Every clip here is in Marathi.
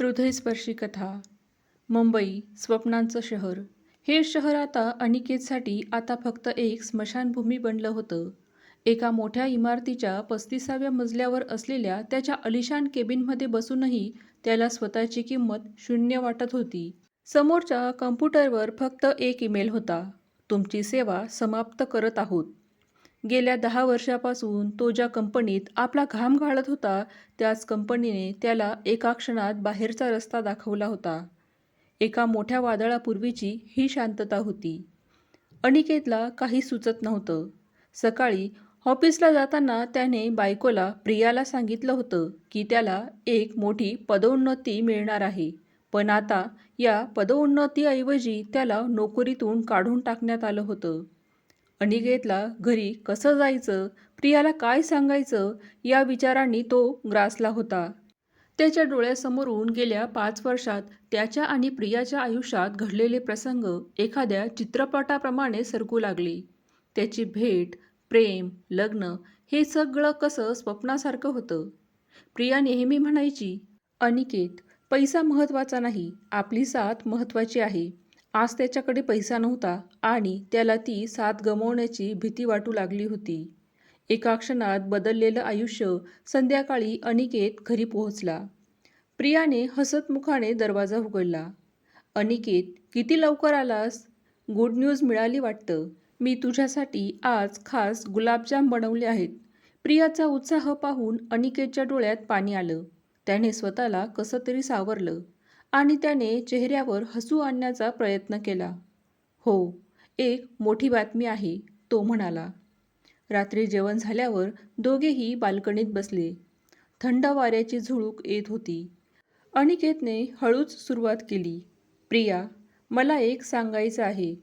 हृदयस्पर्शी कथा मुंबई स्वप्नांचं शहर. हे शहर आता अनिकेतसाठी आता फक्त एक स्मशानभूमी बनलं होतं. एका मोठ्या इमारतीच्या पस्तीसाव्या मजल्यावर असलेल्या त्याच्या अलिशान केबिनमध्ये बसूनही त्याला स्वतःची किंमत शून्य वाटत होती. समोरच्या कम्प्युटरवर फक्त एक ईमेल होता तुमची सेवा समाप्त करत आहोत. गेल्या दहा वर्षापासून तो ज्या कंपनीत आपला घाम घालत होता त्याच कंपनीने त्याला एका क्षणात बाहेरचा रस्ता दाखवला होता. एका मोठ्या वादळापूर्वीची ही शांतता होती. अनिकेतला काही सुचत नव्हतं. सकाळी ऑफिसला जाताना त्याने बायकोला प्रियाला सांगितलं होतं की त्याला एक मोठी पदोन्नती मिळणार आहे पण आता या पदोन्नतीऐवजी त्याला नोकरीतून काढून टाकण्यात आलं होतं. अनिकेतला घरी कसं जायचं प्रियाला काय सांगायचं या विचारांनी तो ग्रासला होता. त्याच्या डोळ्यासमोरून गेल्या पाच वर्षात त्याच्या आणि प्रियाच्या आयुष्यात घडलेले प्रसंग एखाद्या चित्रपटाप्रमाणे सरकू लागले. त्याची भेट प्रेम लग्न हे सगळं कसं स्वप्नासारखं होतं? प्रिया नेहमी म्हणायची अनिकेत पैसा महत्त्वाचा नाही आपली साथ महत्त्वाची आहे. आज त्याच्याकडे पैसा नव्हता आणि त्याला ती साथ गमवण्याची भीती वाटू लागली होती. एका क्षणात बदललेलं आयुष्य संध्याकाळी अनिकेत घरी पोहोचला. प्रियाने हसतमुखाने दरवाजा उघडला. अनिकेत किती लवकर आलास? गुड न्यूज मिळाली वाटतं. मी तुझ्यासाठी आज खास गुलाबजाम बनवले आहेत. प्रियाचा उत्साह पाहून अनिकेतच्या डोळ्यात पाणी आलं. त्याने स्वतःला कसं तरी सावरलं. आणि त्याने चेहऱ्यावर हसू आणण्याचा प्रयत्न केला. हो एक मोठी बातमी आहे तो म्हणाला. रात्री जेवण झाल्यावर दोघेही बाल्कनीत बसले. थंड वाऱ्याची झुळूक येत होती. अनिकेतने हळूच सुरुवात केली. प्रिया मला एक सांगायचं आहे.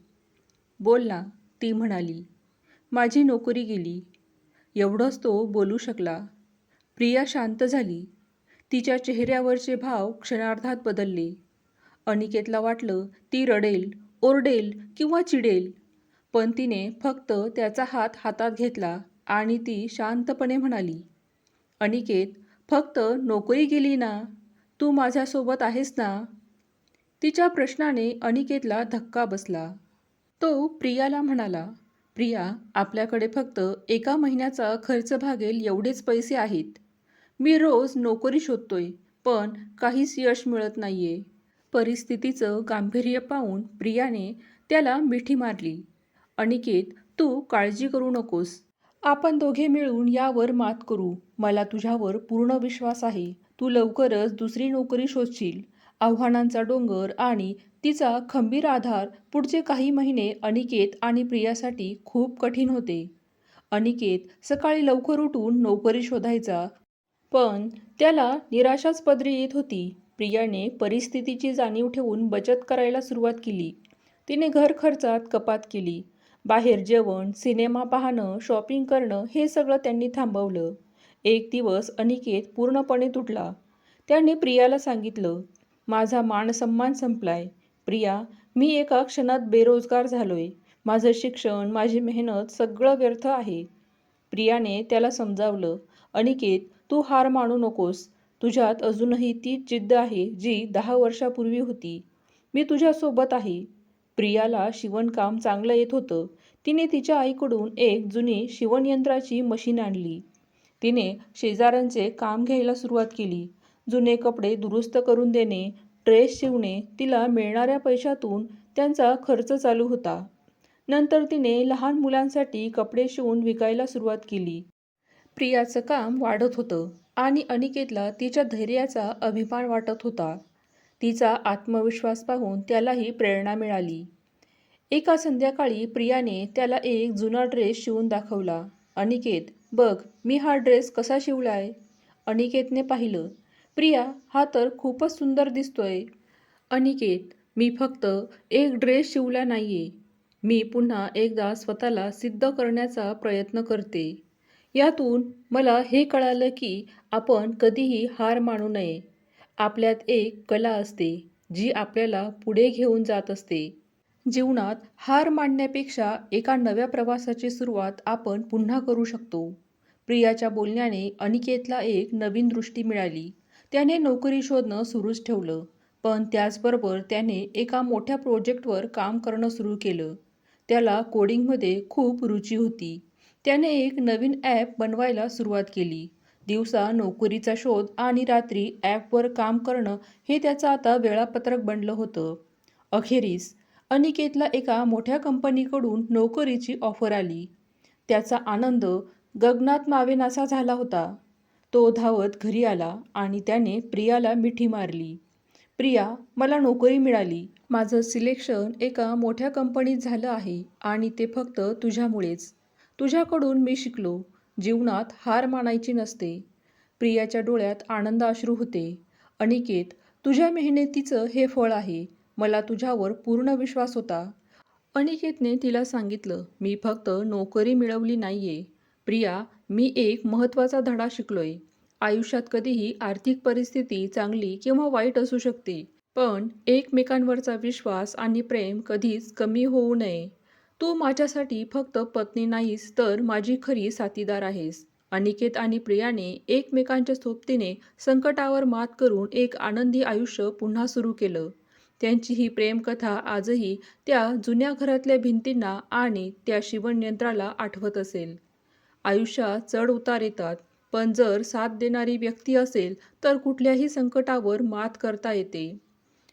बोल ना ती म्हणाली. माझी नोकरी गेली. एवढंच तो बोलू शकला. प्रिया शांत झाली. तिच्या चेहऱ्यावरचे भाव क्षणार्धात बदलले. अनिकेतला वाटलं ती रडेल ओरडेल किंवा चिडेल. पण तिने फक्त त्याचा हात हातात घेतला आणि ती शांतपणे म्हणाली अनिकेत फक्त नोकरी गेली ना? तू माझ्यासोबत आहेस ना? तिच्या प्रश्नाने अनिकेतला धक्का बसला. तो प्रियाला म्हणाला प्रिया आपल्याकडे फक्त एका महिन्याचा खर्च भागेल एवढेच पैसे आहेत. मी रोज नोकरी शोधतोय पण काहीच यश मिळत नाहीये. परिस्थितीचं गांभीर्य पाहून प्रियाने त्याला मिठी मारली. अनिकेत तू काळजी करू नकोस. आपण दोघे मिळून यावर मात करू. मला तुझ्यावर पूर्ण विश्वास आहे. तू लवकरच दुसरी नोकरी शोधशील. आव्हानांचा डोंगर आणि तिचा खंबीर आधार पुढचे काही महिने अनिकेत आणि प्रियासाठी खूप कठीण होते. अनिकेत सकाळी लवकर उठून नोकरी शोधायचा. पण त्याला निराशाच पदरी येत होती. प्रियाने परिस्थितीची जाणीव ठेवून बचत करायला सुरुवात केली. तिने घर खर्चात कपात केली. बाहेर जेवण सिनेमा पाहणं शॉपिंग करणं हे सगळं त्यांनी थांबवलं. एक दिवस अनिकेत पूर्णपणे तुटला. त्याने प्रियाला सांगितलं माझा मानसन्मान संपलाय. प्रिया मी एका क्षणात बेरोजगार झालोय. माझं शिक्षण माझी मेहनत सगळं व्यर्थ आहे. प्रियाने त्याला समजावलं. अनिकेत तू हार मानू नकोस. तुझ्यात अजूनही ती जिद्द आहे जी दहा वर्षापूर्वी होती. मी तुझ्यासोबत आहे. प्रियाला शिवणकाम चांगलं येत होतं. तिने तिच्या आईकडून एक जुनी शिवणयंत्राची मशीन आणली. तिने शेजाऱ्यांचे काम घ्यायला सुरुवात केली. जुने कपडे दुरुस्त करून देणे ड्रेस शिवणे तिला मिळणाऱ्या पैशातून त्यांचा खर्च चालू होता. नंतर तिने लहान मुलांसाठी कपडे शिवून विकायला सुरुवात केली. प्रियाचं काम वाढत होतं आणि अनिकेतला तिच्या धैर्याचा अभिमान वाटत होता. तिचा आत्मविश्वास पाहून त्यालाही प्रेरणा मिळाली. एका संध्याकाळी प्रियाने त्याला एक जुना ड्रेस शिवून दाखवला. अनिकेत बघ मी हा ड्रेस कसा शिवलाय? अनिकेतने पाहिलं. प्रिया हा तर खूपच सुंदर दिसतोय. अनिकेत मी फक्त एक ड्रेस शिवला नाहीये. मी पुन्हा एकदा स्वतःला सिद्ध करण्याचा प्रयत्न करते. यातून मला हे कळालं की आपण कधीही हार मानू नये. आपल्यात एक कला असते जी आपल्याला पुढे घेऊन जात असते. जीवनात हार मानण्यापेक्षा एका नव्या प्रवासाची सुरुवात आपण पुन्हा करू शकतो. प्रियाच्या बोलण्याने अनिकेतला एक नवीन दृष्टी मिळाली. त्याने नोकरी शोधणं सुरूच ठेवलं पण त्याचबरोबर त्याने एका मोठ्या प्रोजेक्टवर काम करणं सुरू केलं. त्याला कोडिंगमध्ये खूप रुची होती. त्याने एक नवीन ॲप बनवायला सुरुवात केली. दिवसा नोकरीचा शोध आणि रात्री ॲपवर काम करणं हे त्याचं आता वेळापत्रक बनलं होतं. अखेरीस अनिकेतला एका मोठ्या कंपनीकडून नोकरीची ऑफर आली. त्याचा आनंद गगनात मावेनासा झाला होता. तो धावत घरी आला आणि त्याने प्रियाला मिठी मारली. प्रिया मला नोकरी मिळाली. माझं सिलेक्शन एका मोठ्या कंपनीत झालं आहे आणि ते फक्त तुझ्यामुळेच. तुझ्याकडून मी शिकलो. जीवनात हार मानायची नसते. प्रियाच्या डोळ्यात आनंद अश्रू होते. अनिकेत तुझ्या मेहनतीचं हे फळ आहे. मला तुझ्यावर पूर्ण विश्वास होता. अनिकेतने तिला सांगितलं मी फक्त नोकरी मिळवली नाहीये. प्रिया मी एक महत्त्वाचा धडा शिकलोय. आयुष्यात कधीही आर्थिक परिस्थिती चांगली किंवा वाईट असू शकते. पण एकमेकांवरचा विश्वास आणि प्रेम कधीच कमी होऊ नये. तू माझ्यासाठी फक्त पत्नी नाहीस तर माझी खरी साथीदार आहेस. अनिकेत आणि प्रियाने एकमेकांच्या सोबतीने संकटावर मात करून एक आनंदी आयुष्य पुन्हा सुरू केलं. त्यांची ही प्रेमकथा आजही त्या जुन्या घरातल्या भिंतींना आणि त्या शिवणयंत्राला आठवत असेल. आयुष्यात चढ उतार येतात पण जर साथ देणारी व्यक्ती असेल तर कुठल्याही संकटावर मात करता येते.